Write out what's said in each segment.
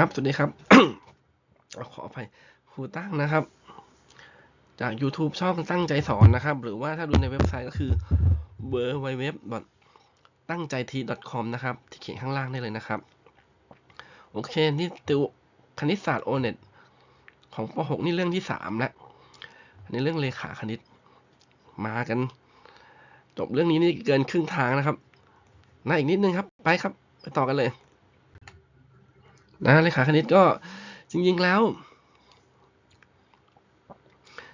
ครับ สวัสดีครับ ขออภัยครูตั้งนะครับ จาก YouTube ช่องตั้งใจสอนนะครับ หรือว่าถ้าดูในเว็บไซต์ก็คือ w w w ตั้งใจที .com นะครับ ที่เขียนข้างล่างได้เลยนะครับ โอเค นี่ติวคณิตศาสตร์โอเน็ตของป .6 นี่เรื่องที่สามแล้วอันนี้เรื่องเลขาคณิต มากัน จบเรื่องนี้นี่เกินครึ่งทางนะครับน่าอีกนิดนึงครับ ไปครับ ไปต่อกันเลย นะเลขาคณิตก็จริงๆแล้ว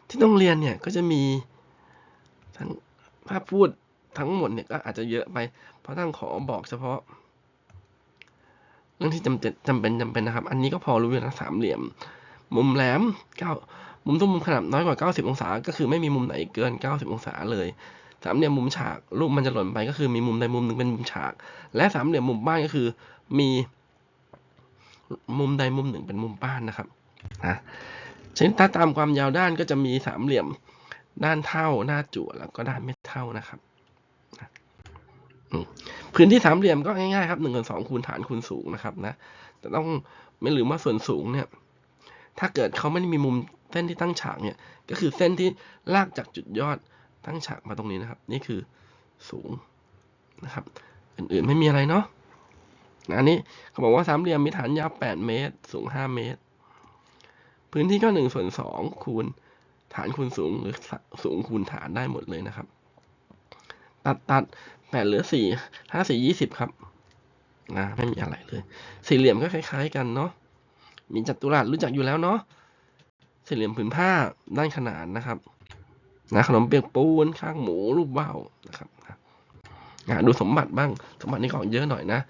ที่ต้องเรียนเนี่ยก็จะมีทั้งถ้าพูดทั้งหมดเนี่ยก็อาจจะเยอะไป เพราะตั้งขอบอกเฉพาะ เรื่องที่จำเป็นจำเป็นจำเป็นนะครับ อันนี้ก็พอรู้อยู่นะสามเหลี่ยม มุมแหลมเก้ามุมทุกมุมขนาดน้อยกว่า 90 องศา ก็คือไม่มีมุมไหนเกิน 90 องศาเลยสามเหลี่ยมมุมฉากรูปมันจะหล่นไปก็คือมีมุมใดมุมหนึ่งเป็นมุมฉาก และสามเหลี่ยมมุมบ้านก็คือ มี มุมใดมุมหนึ่งเป็นมุมบ้านนะครับนะชนิดถ้าตามความยาวด้านก็จะมีสามเหลี่ยมด้านเท่าหน้าจั่วแล้วก็ด้านไม่เท่านะครับพื้นที่สามเหลี่ยมก็ง่ายๆครับหนึ่งส่วนสองคูณฐานคูณสูงนะครับนะแต่ต้องไม่ลืมว่าส่วนสูงเนี่ย ถ้าเกิดเขาไม่ได้มีมุมเส้นที่ตั้งฉากเนี่ย ก็คือเส้นที่ลากจากจุดยอดตั้งฉากมาตรงนี้นะครับ นี่คือสูงนะครับ อื่นๆไม่มีอะไรเนาะ อันนี้เขาบอกว่าสามเหลี่ยมมีฐานยาว8เมตร สูง 5 เมตร พื้นที่ก็1ส่วน2คูณฐานคูณสูงหรือสูงคูณฐานได้หมดเลยนะครับ ตัดตัดแปดเหลือสี่ห้าสี่ยี่สิบครับนะไม่มีอะไรเลย สี่เหลี่ยมก็คล้าย ๆ กันเนาะมีจัตุรัสรู้จักอยู่แล้วเนาะสี่เหลี่ยมผืนผ้าด้านขนานนะครับนะขนมเปียกปูนข้างหมูรูปว่าวนะครับนะดูสมบัติบ้างสมบัตินี่ของเยอะหน่อยนะ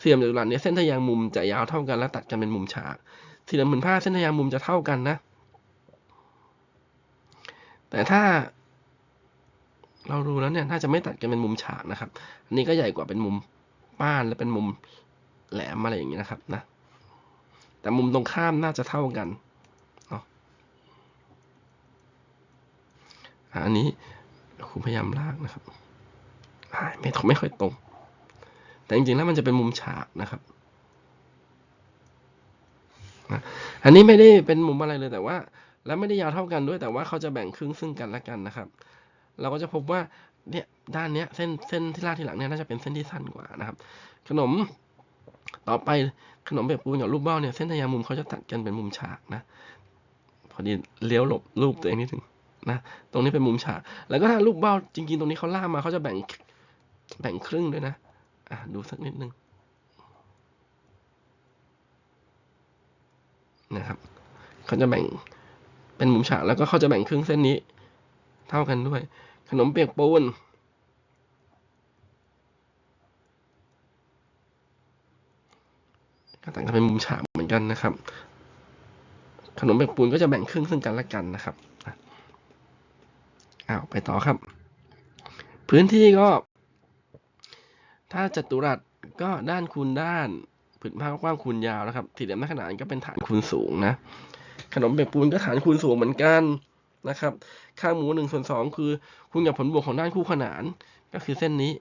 สี่เหลี่ยมจัตุรัสเนี่ยเส้นทะแยงมุมจะยาวเท่ากันแล้วตัดกันเป็นมุมฉากสี่เหลี่ยมผืนผ้าเส้นทะแยงมุมจะเท่ากันนะ แต่ถ้า เราดูแล้วเนี่ยน่าจะไม่ตัดกันเป็นมุมฉากนะครับ อันนี้ก็ใหญ่กว่าเป็นมุมป้านและเป็นมุมแหลมอะไรอย่างนี้นะครับนะ แต่มุมตรงข้ามน่าจะเท่ากันอันนี้ครูพยายามลากนะครับไม่ไม่ค่อยตรง แต่จริงๆแล้วมันจะเป็นมุมฉากนะครับอันนี้ไม่ได้เป็นมุมอะไรเลยแต่ว่า แล้วไม่ได้ยาวเท่ากันด้วยแต่ว่าเขาจะแบ่งครึ่งซึ่งกันและกันนะครับ เราก็จะพบว่าเนี่ยด้านเนี้ยเส้นเส้นที่ลากที่หลังเนี่ยน่าจะเป็นเส้นที่สั้นกว่านะครับ ขนมต่อไปขนมแบบปูนกับรูปเบ้าเนี่ยเส้นทะยามุมเขาจะตัดกันเป็นมุมฉากนะ พอดีเลี้ยวหลบรูปตัวเองนิดนึงนะตรงนี้เป็นมุมฉาก แล้วก็ถ้ารูปเบ้าจริงๆ ตรงนี้เขาลากมาเขาจะแบ่งแบ่งครึ่งด้วยนะ อะดูสักนิดนึงนะครับเขาจะแบ่งเป็นมุมฉากแล้วก็เขาจะแบ่งครึ่งเส้นนี้ เท่ากันด้วย ขนมเปียกปูนก็ต่างกันเป็นมุมฉากเหมือนกันนะครับ ขนมเปียกปูนก็จะแบ่งครึ่งซึ่งกันและกันนะครับอ้าวไปต่อครับ พื้นที่ก็ ถ้าจัตุรัสก็ด้านคูณด้านผืนผ้ากว้างคูณยาวนะครับสี่เหลี่ยมหน้าขนานก็เป็นฐานคูณสูงนะ ขนมเปียกปูนก็ฐานคูณสูงเหมือนกันนะครับข้างหมูหนึ่งส่วนสองคือคูณกับผลบวกของด้านคู่ขนานก็คือเส้นนี้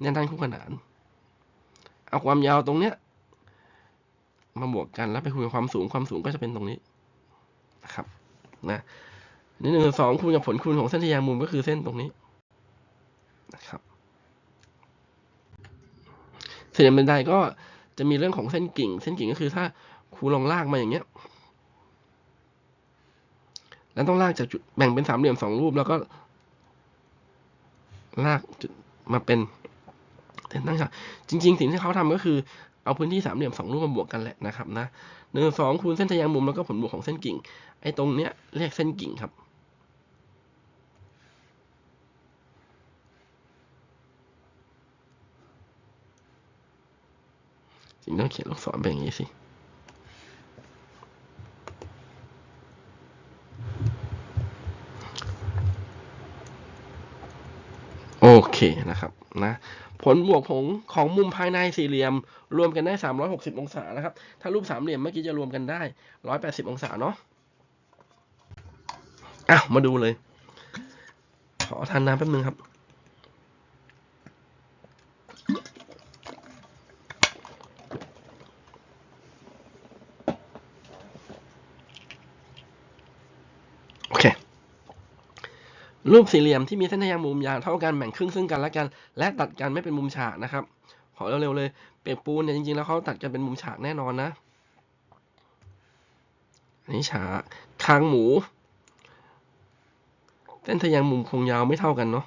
เนี่ยด้านคู่ขนาน เอาความยาวตรงเนี้ยมาบวกกันแล้วไปคูณกับความสูงความสูงก็จะเป็นตรงนี้นะครับนะนี่หนึ่งสองคูณกับผลคูณของเส้นทะแยงมุมก็คือเส้นตรงนี้นะครับ สี่เหลี่ยมบันไดก็จะมีเรื่องของเส้นกิ่ง เส้นกิ่งก็คือถ้าครูลองลากมาอย่างเงี้ย แล้วต้องลากจากจุดแบ่งเป็นสามเหลี่ยมสองรูปแล้วก็ ลากจุดมาเป็นเส้นตั้งฉากจริง ๆ สิ่งที่เขาทำก็คือเอาพื้นที่สามเหลี่ยมสองรูปมาบวกกันแหละนะครับนะหนึ่งสองคูณเส้นทะแยงมุมแล้วก็ผลบวกของเส้นกิ่ง ไอ้ตรงเนี้ยเรียกเส้นกิ่งครับจริง ต้องเขียนลูกศรเป็นอย่างนี้สิ โอเคนะครับนะผลบวกของของมุมภายในสี่เหลี่ยม รวมกันได้ 360 องศานะครับ ถ้ารูปสามเหลี่ยมเมื่อกี้จะรวมกันได้ 180 องศาเนาะอ้าวมาดูเลย ขอทานน้ำแป๊บนึงครับ รูปสี่เหลี่ยมที่มีเส้นทางมุมยาวเท่ากันแบ่งครึ่งซึ่งกันและกัน และตัดกันไม่เป็นมุมฉากนะครับ ขอเร็วๆเลยเปียกปูนเนี่ยจริงๆแล้วเขาตัดกันเป็นมุมฉากแน่นอนนะอันนี้ฉากคางหมู เส้นทางมุมคงยาวไม่เท่ากันเนาะ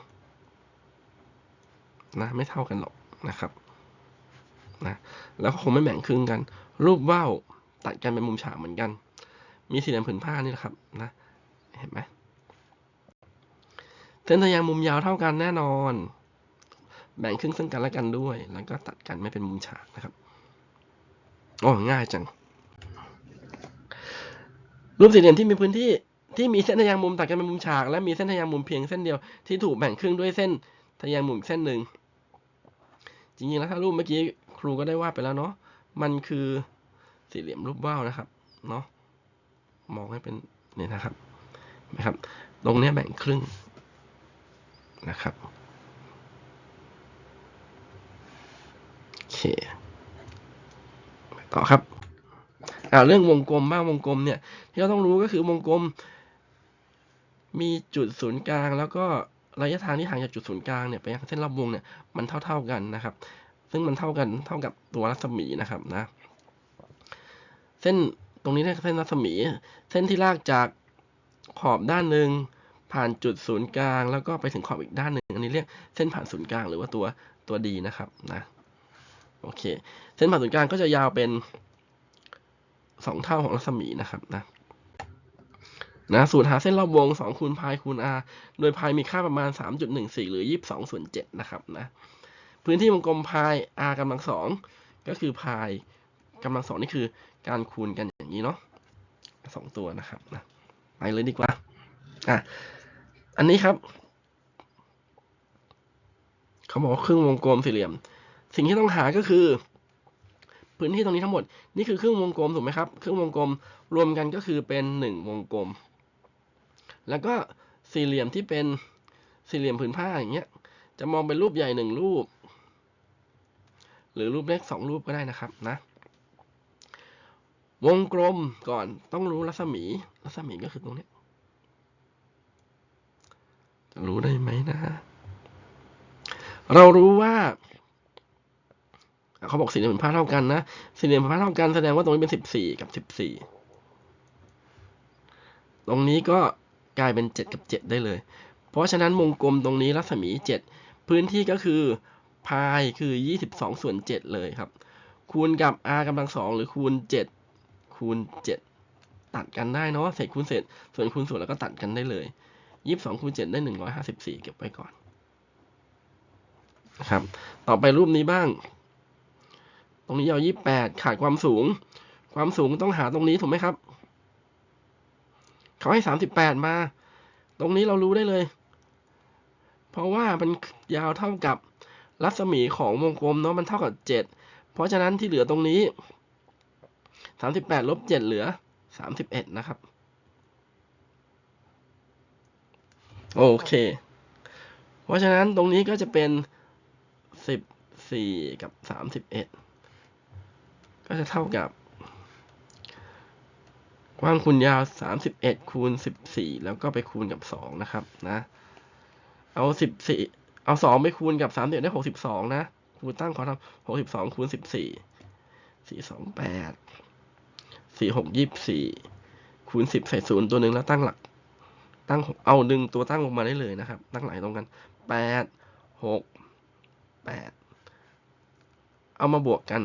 นะไม่เท่ากันหรอกนะครับนะแล้วก็คงไม่แบ่งครึ่งกัน รูปว่าวตัดกันเป็นมุมฉากเหมือนกัน มีสี่เหลี่ยมผืนผ้านี่แหละครับนะเห็นไหม เส้นทางมุมยาวเท่ากันแน่นอน แบ่งครึ่งซึ่งกันและกันด้วย แล้วก็ตัดกันไม่เป็นมุมฉากนะครับโอ้ง่ายจัง รูปสี่เหลี่ยมที่มีพื้นที่ที่มีเส้นทะแยงมุมตัดกันเป็นมุมฉาก และมีเส้นทะแยงมุมเพียงเส้นเดียวที่ถูกแบ่งครึ่งด้วยเส้นทะแยงมุมเส้นหนึ่งจริงๆแล้วถ้ารูปเมื่อกี้ครูก็ได้วาดไปแล้วเนาะมันคือสี่เหลี่ยมรูปว่าวนะครับเนาะมองให้เป็นเนี่ยนะครับนะครับ ตรงเนี้ยแบ่งครึ่ง นะครับโอเคต่อครับอ่าเรื่องวงกลมบ้างวงกลมเนี่ยที่เราต้องรู้ก็คือวงกลม มีจุดศูนย์กลาง แล้วก็ระยะทางที่ห่างจากจุดศูนย์กลางเนี่ยไปยังเส้นรอบวงเนี่ยมันเท่า ๆกันนะครับ ซึ่งมันเท่ากันเท่ากับตัวรัศมีนะครับนะ เส้นตรงนี้เรียกเส้นรัศมี เส้นที่ลากจากขอบด้านหนึ่ง ผ่านจุดศูนย์กลาง แล้วก็ไปถึงขอบอีกด้านหนึ่งอันนี้เรียกเส้นผ่านศูนย์กลางหรือว่าตัวตัวดีนะครับนะโอเค เส้นผ่านศูนย์กลางก็จะยาวเป็นสองเท่าของรัศมีนะครับนะนะสูตรหาเส้นรอบวง2คูณพายคูณ r โดยพายมีค่าประมาณ 3.14 หรือ 22ส่วน7นะครับนะพื้นที่วงกลมพาย r กำลังสองก็คือพายกำลังสองนี่คือการคูณกันอย่างนี้เนาะสองตัวนะครับนะไปเลยดีกว่าอะ อันนี้ครับ เขาบอกว่าครึ่งวงกลมสี่เหลี่ยม สิ่งที่ต้องหาก็คือ พื้นที่ตรงนี้ทั้งหมด นี่คือครึ่งวงกลมถูกไหมครับ ครึ่งวงกลมรวมกันก็คือเป็นหนึ่งวงกลม แล้วก็สี่เหลี่ยมที่เป็นสี่เหลี่ยมผืนผ้าอย่างเงี้ย จะมองเป็นรูปใหญ่หนึ่งรูป หรือรูปเล็กสองรูปก็ได้นะครับนะ วงกลมก่อนต้องรู้รัศมี รัศมีก็คือตรงนี้ รู้ได้ไหมนะ เรารู้ว่า เขาบอกสี่เหลี่ยมผืนผ้าเท่ากันนะสี่เหลี่ยมผืนผ้าเท่ากันแสดงว่าตรงนี้เป็นสิบสี่กับสิบสี่ตรงนี้ก็กลายเป็นเจ็ดกับเจ็ดได้เลย เพราะฉะนั้นวงกลมตรงนี้รัศมีเจ็ดพื้นที่ก็คือพายคือยี่สิบสองส่วนเจ็ดเลยครับ คูณกับ r กำลังสองหรือคูณเจ็ดคูณเจ็ดตัดกันได้เนาะเศษคูณเศษส่วนคูณส่วนแล้วก็ตัดกันได้เลย ยี่สิบสองคูณเจ็ดได้หนึ่งร้อยห้าสิบสี่เก็บไว้ก่อนนะครับ ต่อไปรูปนี้บ้าง ตรงนี้ยาวยี่แปดขาดความสูง ความสูงต้องหาตรงนี้ถูกไหมครับ เขาให้สามสิบแปดมา ตรงนี้เรารู้ได้เลย เพราะว่ามันยาวเท่ากับรัศมีของวงกลมเนาะมันเท่ากับเจ็ดเพราะฉะนั้นที่เหลือตรงนี้สามสิบแปดลบเจ็ดเหลือสามสิบเอ็ดนะครับ โอเค เพราะฉะนั้นตรงนี้ก็จะเป็นสิบสี่กับสามสิบเอ็ดก็จะเท่ากับ กว้างคูณยาว31คูณ14แล้วก็ไปคูณกับ2นะครับนะ เอา14เอา2ไปคูณกับ3ได้62นะครูตั้งขอทำ62คูณ14 428 46 24คูณ10ใส่ศูนย์ตัวหนึ่งแล้วตั้งหลัก ตั้งเอาดึงตัวตั้งลงมาได้เลยนะครับ ตั้งหลายตรงกัน8 6 8เอามาบวกกัน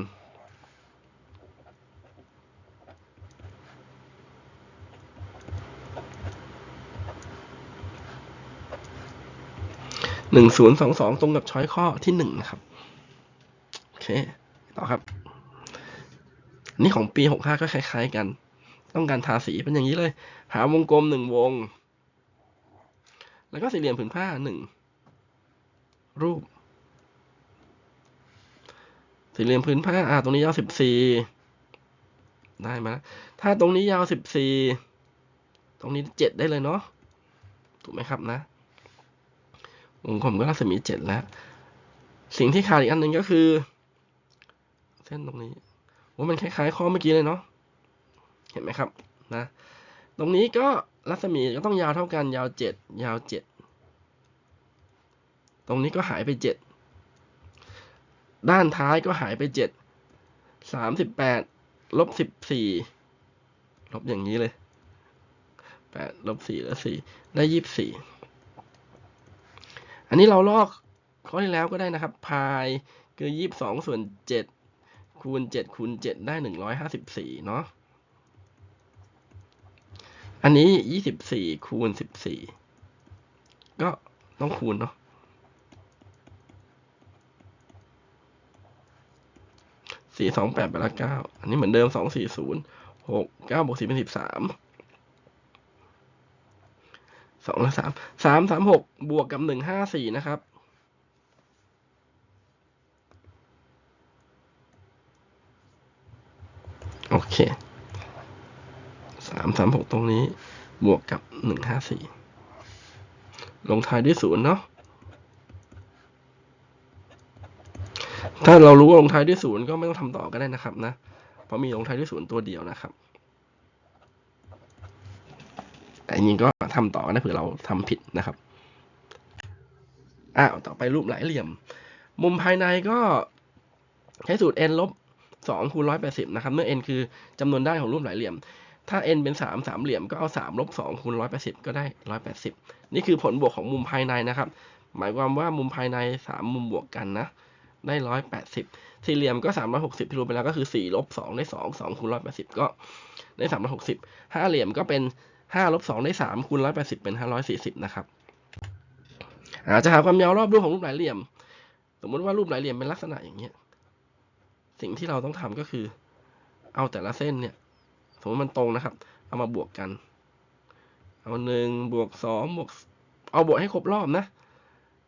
หนึ่งศูนย์สองสองตรงกับช้อยข้อที่หนึ่งนะครับ โอเค ต่อครับ นี่ของปีหกห้าก็คล้าย ๆ กัน ต้องการทาสีเป็นอย่างนี้เลย หาวงกลมหนึ่งวง แล้วก็สี่เหลี่ยมผืนผ้าหนึ่งรูป สี่เหลี่ยมผืนผ้า อ่า ตรงนี้ยาวสิบสี่ได้มาแล้วถ้าตรงนี้ยาวสิบสี่ตรงนี้เจ็ดได้เลยเนาะถูกไหมครับนะวงกลมก็รัศมีเจ็ดแล้ว สิ่งที่ขาดอีกอันหนึ่งก็คือ เส้นตรงนี้ว่ามันคล้ายๆข้อเมื่อกี้เลยเนาะเห็นไหมครับนะ ตรงนี้ก็ รัศมีก็ต้องยาวเท่ากันยาวเจ็ดยาวเจ็ดตรงนี้ก็หายไปเจ็ดด้านท้ายก็หายไปเจ็ดสามสิบแปดลบสิบสี่ลบอย่างนี้เลยแปดลบสี่แล้วสี่ได้ยี่สิบสี่อันนี้เราลอกข้อที่แล้วก็ได้นะครับ พายคือยี่สิบสองส่วนเจ็ดคูณเจ็ดคูณเจ็ดได้หนึ่งร้อยห้าสิบสี่เนาะ อันนี้ยี่สิบสี่คูณสิบสี่ก็ต้องคูณเนาะสี่สองแปดไปละเก้าอันนี้เหมือนเดิมสองสี่ศูนย์หกเก้าบวกสี่เป็นสิบสามสองละสามสามสามหกบวกกับหนึ่งห้าสี่นะครับ โอเคามสามหกตรงนี้ บวกกับหนึ่งห้าสี่ลงท้ายด้วยศูนย์เนาะถ้าเรารู้ว่าลงท้ายด้วยศูนย์ก็ไม่ต้องทำต่อก็ได้นะครับนะ เพราะมีลงท้ายด้วยศูนย์ตัวเดียวนะครับแต่จริงก็ทำต่อนะเผื่อเราทำผิดนะครับอ้าวต่อไปรูปหลายเหลี่ยม มุมภายในก็ใช้สูตร n ลบสองคูณร้อยแปดสิบนะครับ เมื่อ n คือจำนวนด้านของรูปหลายเหลี่ยม ถ้า n เป็นสามสามเหลี่ยมก็เอาสามลบสองคูณร้อยแปดสิบก็ได้ร้อยแปดสิบนี่คือผลบวกของมุมภายในนะครับ หมายความว่ามุมภายในสามมุมบวกกันนะ ได้ร้อยแปดสิบสี่เหลี่ยมก็สามร้อยหกสิบที่รู้ไปแล้วก็คือสี่ลบสองได้สองสองคูณร้อยแปดสิบก็ได้สามร้อยหกสิบห้าเหลี่ยมก็เป็นห้าลบสองได้สามคูณร้อยแปดสิบเป็นห้าร้อยสี่สิบนะครับอาจจะหาความยาวรอบรูปของรูปหลายเหลี่ยม สมมติว่ารูปหลายเหลี่ยมเป็นลักษณะอย่างเงี้ย สิ่งที่เราต้องทำก็คือ เอาแต่ละเส้นเนี่ย สมมติมันตรงนะครับ เอามาบวกกัน เอาหนึ่งบวกสองบวก เอาบวกให้ครบรอบนะ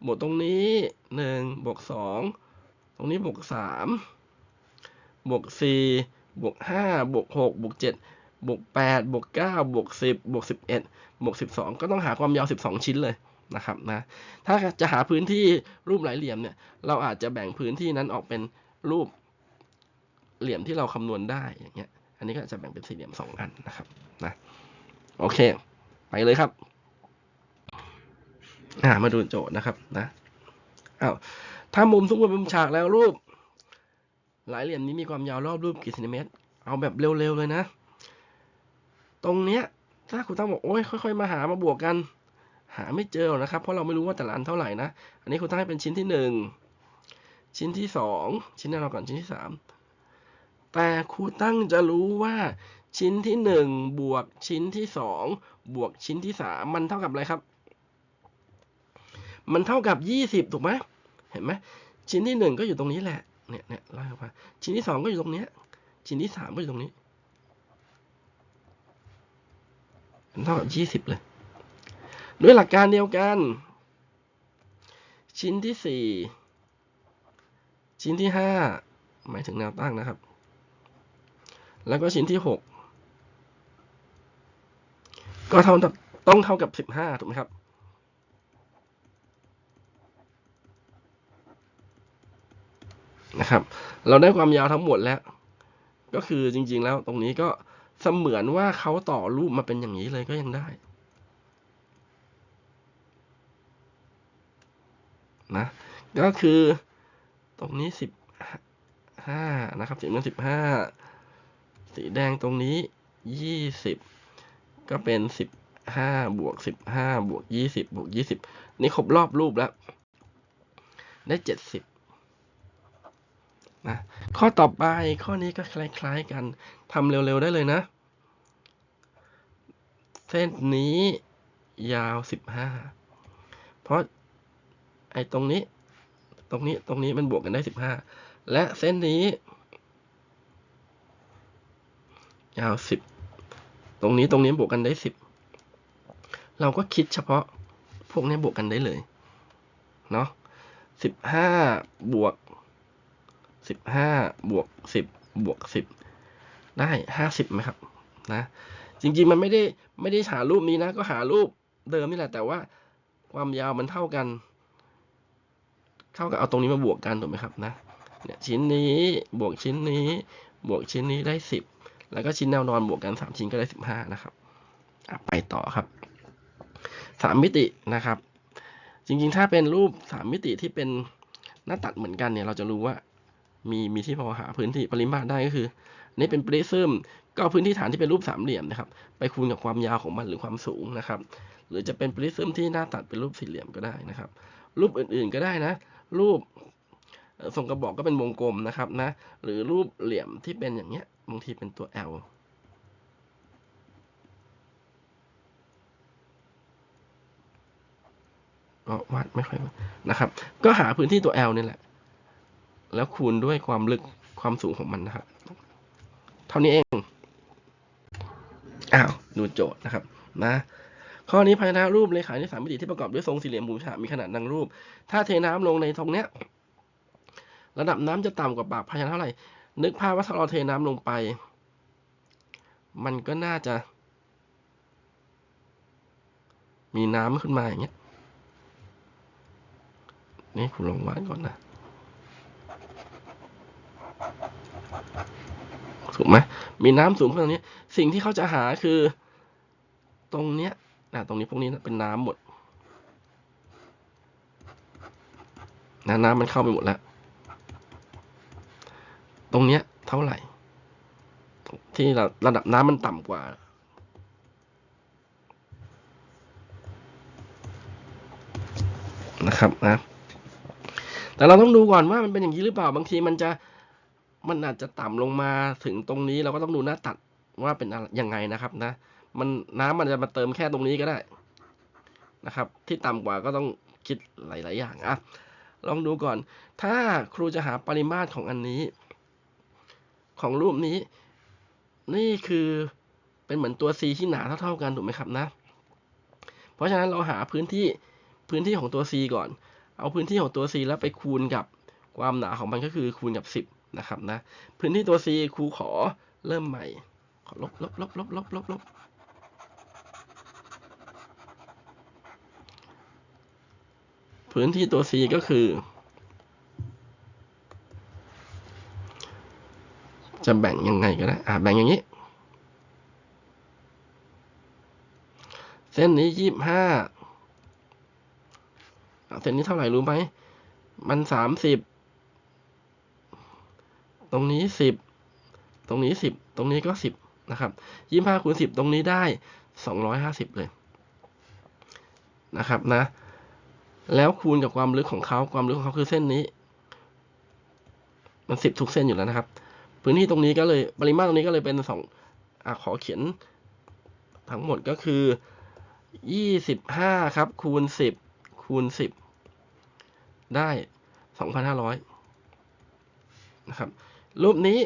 บวกตรงนี้หนึ่งบวกสองตรงนี้บวกสามบวกสี่บวกห้าบวกหกบวกเจ็ดบวกแปดบวกเก้าบวกสิบบวกสิบเอ็ดบวกสิบสองก็ต้องหาความยาวสิบสองชิ้นเลยนะครับนะถ้าจะหาพื้นที่รูปหลายเหลี่ยมเนี่ย เราอาจจะแบ่งพื้นที่นั้นออกเป็นรูปเหลี่ยมที่เราคำนวณได้อย่างเงี้ย อันนี้ก็จะแบ่งเป็นสี่เหลี่ยมสองอันนะครับนะโอเค ไปเลยครับอ่ามาดูโจทย์นะครับนะอ้าวถ้ามุมทุกเป็นมุมฉากแล้วรูป หลายเหลี่ยมนี้มีความยาวรอบรูปกี่เซนติเมตร เอาแบบเร็วๆเลยนะ ตรงเนี้ย ถ้าคุณตั้งบอกโอ้ยค่อยๆมาหามาบวกกัน หาไม่เจอนะครับ เพราะเราไม่รู้ว่าแต่ละอันเท่าไหร่นะ อันนี้คุณตั้งให้เป็นชิ้นที่หนึ่งชิ้นที่สองชิ้นแรกเราก่อนชิ้นที่สาม แต่ครูตั้งจะรู้ว่าชิ้นที่หนึ่งบวกชิ้นที่สองบวกชิ้นที่สามมันเท่ากับอะไรครับ มันเท่ากับยี่สิบถูกไหมเห็นไหมชิ้นที่หนึ่งก็อยู่ตรงนี้แหละเนี่ยเนี่ยไล่ออกมาชิ้นที่สองก็อยู่ตรงนี้ชิ้นที่สามก็อยู่ตรงนี้มันเท่ากับยี่สิบเลย ด้วยหลักการเดียวกัน ชิ้นที่สี่ชิ้นที่ห้าหมายถึงแนวตั้งนะครับ แล้วก็ชิ้นที่หกก็เท่ากับต้องเท่ากับสิบห้าถูกไหมครับ นะครับ เราได้ความยาวทั้งหมดแล้ว ก็คือจริง ๆ แล้วตรงนี้ก็เสมือนว่าเขาต่อรูปมาเป็นอย่างนี้เลยก็ยังได้นะก็คือตรงนี้สิบห้านะครับสีน้ำสิบห้า สีแดงตรงนี้ยี่สิบก็เป็นสิบวกสิบวกยี่สิบวกยี่สิบนี่ครบรอบรูปแล้ว ได้เจ็ดสิบนะข้อต่อไปข้อนี้ก็คล้าย ๆ กันทำเร็ว ๆ ได้เลยนะ เส้นนี้ยาวสิบห้าเพราะไอ้ตรงนี้ ตรงนี้ตรงนี้มันบวกกันได้สิบห้าและเส้นนี้ ยาวสิบตรงนี้ตรงนี้บวกกันได้สิบเราก็คิดเฉพาะพวกนี้บวกกันได้เลยเนาะสิบห้าบวกสิบห้าบวกสิบบวกสิบได้ห้าสิบไหมครับนะจริงๆมันไม่ได้ไม่ได้หารูปนี้นะ ก็หารูปเดิมนี่แหละ แต่ว่าความยาวมันเท่ากัน เท่ากับเอาตรงนี้มาบวกกันถูกไหมครับนะเนี่ยชิ้นนี้บวกชิ้นนี้ บวกชิ้นนี้ได้สิบ แล้วก็ชิ้นแนวนอนบวกกันสามชิ้นก็ได้สิบห้านะครับไปต่อครับสามมิตินะครับ จริงๆ ถ้าเป็นรูปสามมิติที่เป็นหน้าตัดเหมือนกันเนี่ย เราจะรู้ว่ามีมีที่พอหาพื้นที่ปริมาตรได้ก็คืออันนี่เป็นปริซึมก็พื้นที่ฐานที่เป็นรูปสามเหลี่ยมนะครับ ไปคูณกับความยาวของมันหรือความสูงนะครับ หรือจะเป็นปริซึมที่หน้าตัดเป็นรูปสี่เหลี่ยมก็ได้นะครับ รูปอื่นๆก็ได้นะ รูปทรงกระบอกก็เป็นวงกลมนะครับนะ หรือรูปเหลี่ยมที่เป็นอย่างเงี้ย บางทีเป็นตัว L ก็วาดไม่ค่อยนะครับ ก็หาพื้นที่ตัว L นี่แหละ แล้วคูณด้วยความลึกความสูงของมันนะครับ เท่านี้เอง อ้าว ดูโจทย์นะครับ นะ ข้อนี้พยัญชนะรูปเลขาในสามมิติที่ประกอบด้วยทรงสี่เหลี่ยมมุมฉากมีขนาดดังรูป ถ้าเทน้ำลงในตรงเนี้ย ระดับน้ำจะต่ำกว่าปากพยัญชนะเท่าไหร่ นึกภาพว่าถ้าเราเทน้ำลงไป มันก็น่าจะ มีน้ำขึ้นมาอย่างเงี้ย นี่คุณลองวาดก่อนนะถูกไหมมีน้ำสูงขึ้นตรงนี้ สิ่งที่เขาจะหาคือ ตรงเนี้ยนะตรงนี้พวกนี้เป็นน้ำหมดนะน้ำมันเข้าไปหมดแล้ว ตรงเนี้ยเท่าไหร่ ที่ระระดับน้ำมันต่ำกว่า นะครับนะแต่เราต้องดูก่อนว่ามันเป็นอย่างนี้หรือเปล่าบางทีมันจะมันอาจจะต่ำลงมาถึงตรงนี้เราก็ต้องดูหน้าตัดว่าเป็นอะไรยังไงนะครับนะ มันน้ำมันจะมาเติมแค่ตรงนี้ก็ได้นะครับ ที่ต่ำกว่าก็ต้องคิดหลาย ๆ อย่างอะลองดูก่อน ถ้าครูจะหาปริมาตรของอันนี้ ของรูปนี้ นี่คือเป็นเหมือนตัว c ที่หนาเท่าๆกันถูกไหมครับนะ เพราะฉะนั้นเราหาพื้นที่พื้นที่ของตัว c ก่อน เอาพื้นที่ของตัว c แล้วไปคูณกับความหนาของมันก็คือคูณกับ 10 นะครับนะ พื้นที่ตัว c ครูขอเริ่มใหม่ ขอลบลบลบลบลบลบลบพื้นที่ตัว c ก็คือ จะแบ่งยังไงก็ได้อ่าแบ่งอย่างนี้ เส้นนี้ยี่บห้าเส้นนี้เท่าไหร่รู้ไหม มันสามสิบ ตรงนี้สิบ ตรงนี้สิบ ตรงนี้ก็สิบนะครับยี่ห้าคูณสิบตรงนี้ได้สองร้อยห้าสิบเลยนะครับนะ แล้วคูณกับความลึกของเขาความลึกของเขาคือเส้นนี้ มันสิบทุกเส้นอยู่แล้วนะครับ พื้นที่ตรงนี้ก็เลยปริมาตรตรงนี้ก็เลยเป็นสองอขอเขียนทั้งหมดก็คือยี่สิบห้าครับ คูณสิบคูณสิบได้สองพันห้าร้อยนะครับ รูปนี้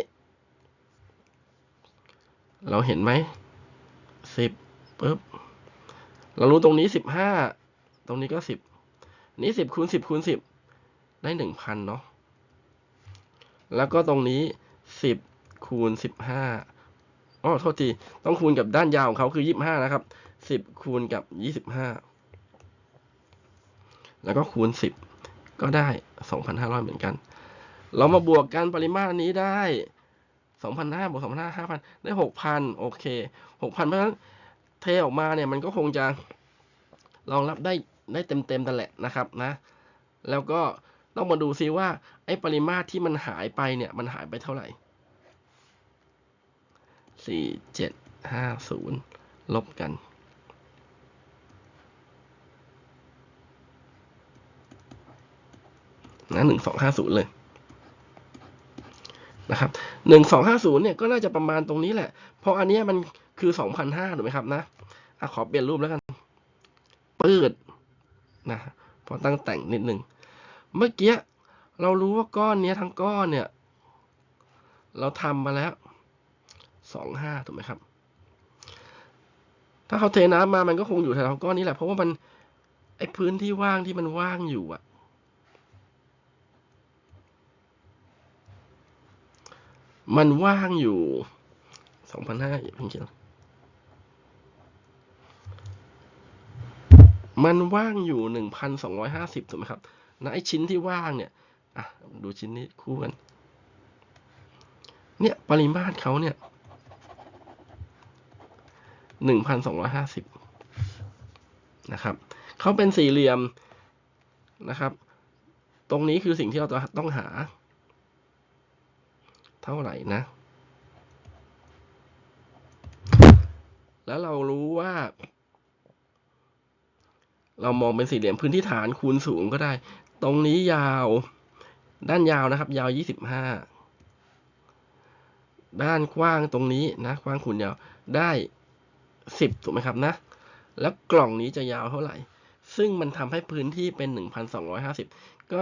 เราเห็นไหมสิบปุ๊บเรารู้ตรงนี้สิบห้าตรงนี้ก็สิบนี้สิบคูณสิบคูณสิบได้หนึ่งพันเนาะแล้วก็ตรงนี้ สิบคูณสิบห้าอ๋อโทษที ต้องคูณกับด้านยาวของเขาคือยี่สิบห้านะครับสิบคูณกับยี่สิบห้าแล้วก็คูณสิบก็ได้สองพันห้าร้อยเหมือนกัน เรามาบวกกันปริมาตรนี้ได้สองพันห้าบวกสองพันห้าห้าพันได้หกพันโอเคหกพันเพราะฉะนั้นเทออกมาเนี่ยมันก็คงจะรองรับได้ได้เต็มเต็มแต่แหละนะครับนะ แล้วก็ต้องมาดูซิว่าไอ้ปริมาตรที่มันหายไปเนี่ยมันหายไปเท่าไหร่ สี่เจ็ดห้าศูนย์ลบกัน นะหนึ่งสองห้าศูนย์เลยนะครับหนึ่งสองห้าศูนย์เนี่ยก็น่าจะประมาณตรงนี้แหละ เพราะอันเนี้ยมันคือสองพันห้าถูกไหมครับนะอะขอเปลี่ยนรูปแล้วกันปืดนะพอตั้งแต่งนิดหนึ่ง เมื่อกี้เรารู้ว่าก้อนเนี้ยทั้งก้อนเนี่ย เราทำมาแล้ว สองห้าถูกไหมครับ ถ้าเขาเทน้ำมามันก็คงอยู่แถวๆก้อนนี้แหละ เพราะว่ามันไอพื้นที่ว่างที่มันว่างอยู่อะมันว่างอยู่สองพันห้าอย่าเพิ่งคิดนะมันว่างอยู่หนึ่งพันสองร้อยห้าสิบถูกไหมครับนะไอชิ้นที่ว่างเนี่ย อะ ดูชิ้นนี้คู่กัน เนี่ย ปริมาตรเขาเนี่ย หนึ่งพันสองร้อยห้าสิบนะครับเขาเป็นสี่เหลี่ยมนะครับ ตรงนี้คือสิ่งที่เราจะต้องหา เท่าไหร่นะ แล้วเรารู้ว่า เรามองเป็นสี่เหลี่ยมพื้นที่ฐานคูณสูงก็ได้ ตรงนี้ยาวด้านยาวนะครับ ยาวยี่สิบห้าด้านกว้างตรงนี้นะกว้างคูณยาวได้ 10 ถูกไหมครับนะ แล้วกล่องนี้จะยาวเท่าไหร่ ซึ่งมันทำให้พื้นที่เป็น 1,250 ก็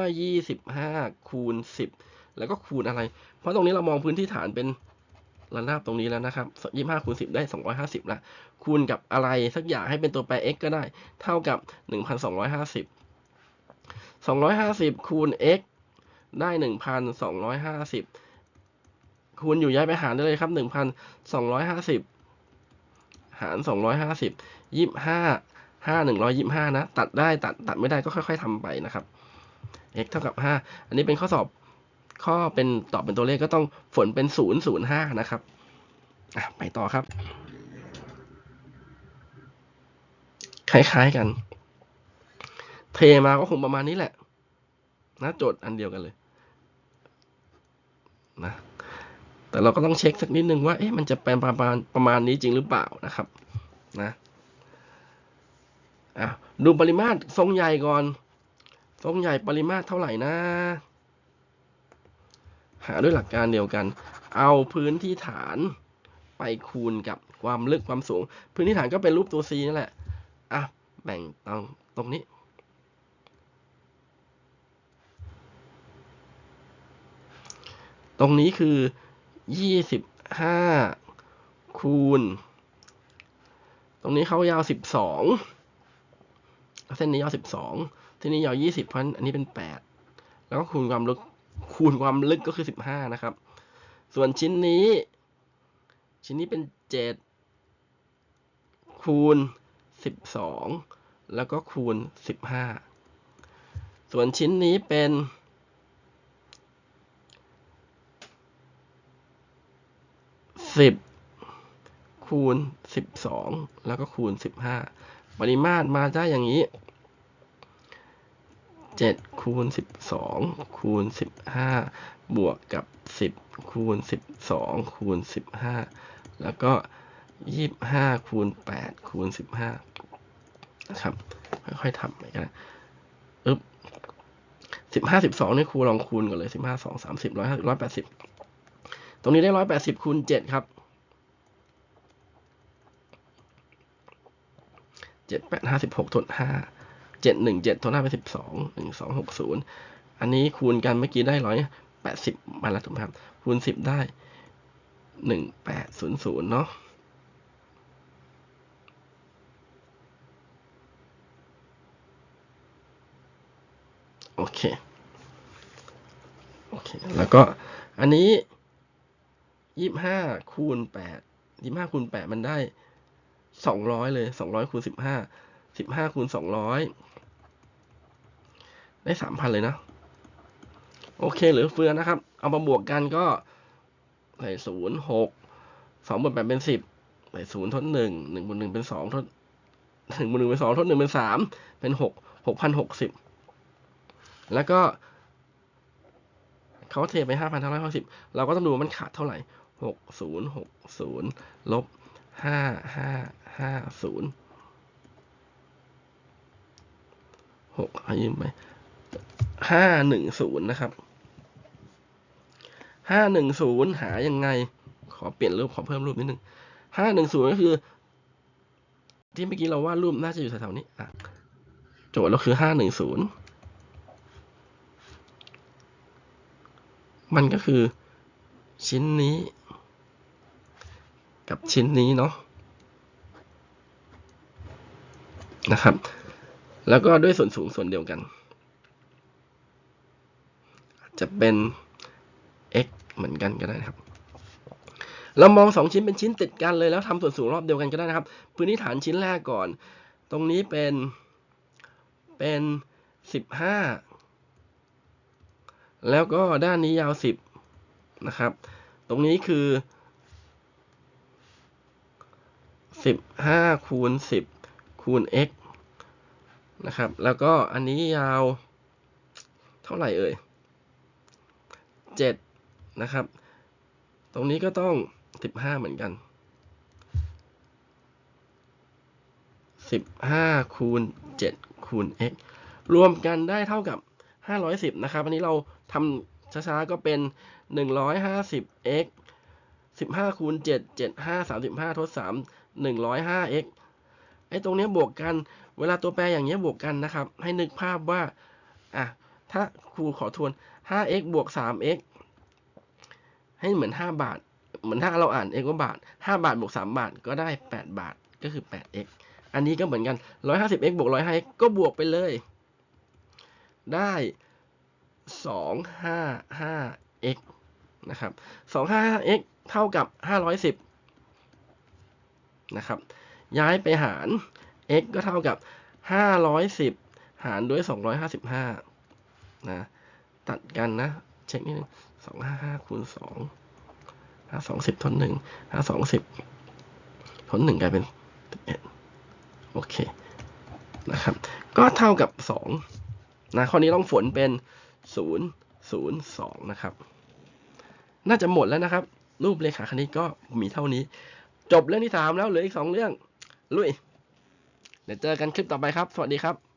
25 คูณ 10 แล้วก็คูณอะไร เพราะตรงนี้เรามองพื้นที่ฐานเป็นระนาบตรงนี้แล้วนะครับ 25คูณ10 ได้ 250ละคูณกับอะไรสักอย่างให้เป็นตัวแปร x ก็ได้ เท่ากับ 1,250 250 คูณ x ได้ 1,250 คูณอยู่ย้ายไปหารได้เลยครับ 1,250 หารสองร้อยห้าสิบยี่สิบห้าห้าหนึ่งร้อยยี่สิบห้านะ ตัดได้ตัดตัดไม่ได้ก็ค่อย ๆทำไปนะครับ x เท่ากับห้าอันนี้เป็นข้อสอบข้อเป็นตอบเป็นตัวเลขก็ต้องฝนเป็นศูนย์ศูนย์ห้านะครับไปต่อครับ คล้ายๆกัน เทมาก็คงประมาณนี้แหละนะโจทย์อันเดียวกันเลย นะ แต่เราก็ต้องเช็คสักนิดนึงว่าเอ๊ะมันจะเป็นประมาณประมาณนี้จริงหรือเปล่านะครับนะอะดูปริมาตรทรงใหญ่ก่อน ทรงใหญ่ปริมาตรเท่าไหร่นะ หาด้วยหลักการเดียวกัน เอาพื้นที่ฐานไปคูณกับความลึกความสูง พื้นที่ฐานก็เป็นรูปตัว C นั่นแหละอะแบ่งตรงตรงนี้ตรงนี้คือ ยี่สิบห้าคูณ ตรงนี้เขายาวสิบสองเส้นนี้ยาวสิบสองเส้นนี้ยาวยี่สิบเพราะอันนี้เป็นแปดแล้วก็คูณความลึกคูณความลึกก็คือสิบห้านะครับ ส่วนชิ้นนี้ ชิ้นนี้เป็นเจ็ดคูณสิบสองแล้วก็คูณสิบห้าส่วนชิ้นนี้เป็น สิบคูณสิบสองแล้วก็คูณสิบห้าปริมาตรมาได้อย่างนี้เจ็ดคูณสิบสองคูณสิบห้าบวกกับสิบคูณสิบสองคูณสิบห้าแล้วก็ยี่บห้าคูณแปดคูณสิบห้านะครับค่อยๆทำไปกันอึ๊บสิบห้าสิบสองนี่ครูลองคูณก่อนเลยสิบห้าสองสามสิบร้อยห้าร้อยแปดสิบ ตรงนี้ได้ร้อยแปดสิบคูณเจ็ดครับเจ็ดแปดห้าสิบหกทดห้าเจ็ดหนึ่งเจ็ดทดห้าไปสิบสองหนึ่งสองหกศูนย์อันนี้คูณกันเมื่อกี้ได้ร้อยแปดสิบมาแล้วถูกไหมครับคูณสิบได้หนึ่งแปดศูนย์ศูนย์เนาะโอเค โอเค แล้วก็อันนี้ ยี่ห้าคูณแปดยี่ห้าคูณแปดมันได้สองร้อยเลยสองร้อยคูณสิบห้าสิบห้าคูณสองร้อยได้สามพันเลยนะ โอเคเหลือเฟือนะครับ เอามาบวกกันก็ใส่ศูนย์หกสองบวกแปดเป็นสิบใส่ศูนย์ทดหนึ่งหนึ่งบวกหนึ่งเป็นสองทดหนึ่งบวกหนึ่งเป็นสองทดหนึ่งเป็นสามเป็นหกหกพันหกสิบแล้วก็เขาเทไปห้าพันเท่าไรห้าสิบเราก็ต้องดูว่ามันขาดเท่าไหร่ หกศูนย์หกศูนย์ลบห้าห้าห้าศูนย์หกเอายืมไปห้าหนึ่งศูนย์นะครับห้าหนึ่งศูนย์หายังไง ขอเปลี่ยนรูปขอเพิ่มรูปนิดนึงห้าหนึ่งศูนย์ก็คือ ที่เมื่อกี้เราวาดรูปน่าจะอยู่แถวๆนี้อะโจทย์เราคือห้าหนึ่งศูนย์มันก็คือชิ้นนี้ กับชิ้นนี้เนาะนะครับ แล้วก็ด้วยส่วนสูงส่วนเดียวกัน จะเป็น x เหมือนกันก็ได้นะครับ เรามองสองชิ้นเป็นชิ้นติดกันเลยแล้วทำส่วนสูงรอบเดียวกันก็ได้นะครับ พื้นที่ฐานชิ้นแรกก่อน ตรงนี้เป็นเป็นสิบห้าแล้วก็ด้านนี้ยาวสิบนะครับ ตรงนี้คือ สิบห้าคูณสิบคูณ x นะครับ แล้วก็อันนี้ยาวเท่าไหร่เอ่ยเจ็ดนะครับ ตรงนี้ก็ต้องสิบห้าเหมือนกันสิบห้าคูณเจ็ดคูณ x รวมกันได้เท่ากับห้าร้อยสิบนะครับ อันนี้เราทำช้าๆก็เป็นหนึ่งร้อยห้าสิบ x สิบห้าคูณเจ็ดเจ็ดห้าสามสิบห้าทดสาม หนึ่งร้อยห้า x ไอ้ตรงนี้บวกกัน เวลาตัวแปรอย่างเงี้ยบวกกันนะครับ ให้นึกภาพว่า อะ ถ้าครูขอทวน 5x บวก 3x ให้เหมือน 5 บาท เหมือนถ้าเราอ่าน x ว่าบาท 5 บาทบวก 3 บาทก็ได้ 8 บาท ก็คือ 8x อันนี้ก็เหมือนกัน 150x บวก 105x ก็บวกไปเลย ได้ 255x นะครับ 255x เท่ากับ 510 นะครับ ย้ายไปหาร x ก็เท่ากับ 510 หารด้วย 255 นะ ตัดกันนะ เช็คนิดนึง255คูณ2 520ทน1 520ทน1กลายเป็น11โอเค นะครับ ก็เท่ากับ 2 นะ ข้อนี้ต้องฝนเป็น 0 0 2 นะครับ น่าจะหมดแล้วนะครับ รูปเลขาคณิตก็มีเท่านี้ จบเรื่องที่ถามแล้วเหลืออีกสองเรื่องลุยเดี๋ยวเจอกันคลิปต่อไปครับ สวัสดีครับ